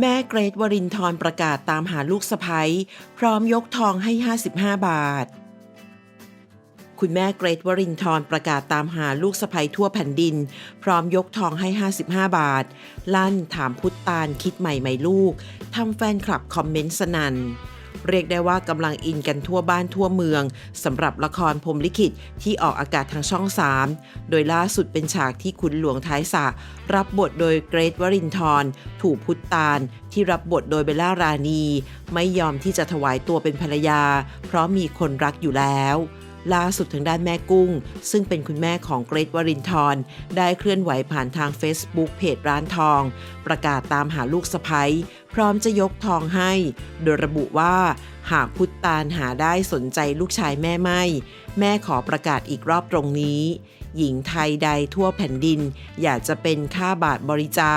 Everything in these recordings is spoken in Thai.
แม่เกรทวรินทร์ประกาศตามหาลูกสะพ้ยพร้อมยกทองให้ 55 บาท คุณแม่เกรทวรินทร์ประกาศตามหาลูกสะพ้ยทั่วแผ่นดิน พร้อมยกทองให้ 55 บาท ลั่นถามพุทธตาลคิดใหม่ไหมลูกทำแฟนคลับคอมเมนต์สนัน่น เรียกได้ว่ากำลังอินกันทั่วบ้านทั่วเมืองสำหรับละครพรมลิขิตที่ออกอากาศทางช่อง 3 โดยล่าสุดเป็นฉากที่คุณหลวงท้ายสะรับบทโดยเกรทวรินทร์ถูกพุทธตาลที่รับบทโดยเบลล่ารานีไม่ยอมที่จะถวายตัวเป็นภรรยา เพราะมีคนรักอยู่แล้วล่าสุดทางด้านแม่กุ้ง ซึ่งเป็นคุณแม่ของเกรทวรินทร์ได้เคลื่อนไหวผ่านทาง Facebook เพจร้านทอง ประกาศตามหาลูกสะพ้ย พร้อมจะยกทองให้ โดยระบุว่า หากพุทธตาลหาได้สนใจลูกชายแม่ไม่ แม่ขอประกาศอีกรอบตรงนี้ หญิงไทยใดทั่วแผ่นดิน อยากจะเป็นค่าบาทบริจา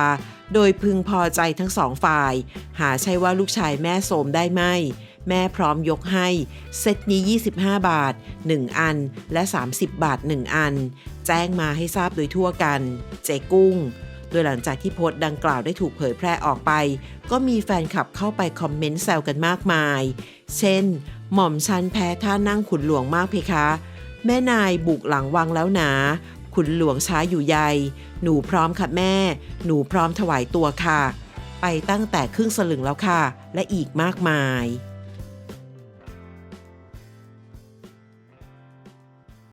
โดยพึงพอใจทั้งสองฝ่าย หาใช่ว่าลูกชายแม่โสมได้ไหมแม่พร้อมยกให้ เซตนี้ 25 บาท 1 อัน และ 30 บาท 1 อัน แจ้งมาให้ทราบโดยทั่วกัน เจกุ้ง โดยหลังจากที่โพสต์ดังกล่าวได้ถูกเผยแพร่ออกไป ก็มีแฟนคลับเข้าไปคอมเมนต์แซวกันมากมาย เช่น หม่อมชันแพ้ท่านั่งขุนหลวงมากเพคะ แม่นายบุกหลังวังแล้วหนา ขุนหลวงช้าอยู่ใย หนูพร้อมค่ะแม่ หนูพร้อมถวายตัวค่ะ ไปตั้งแต่ครึ่งสลึงแล้วค่ะ และอีกมากมาย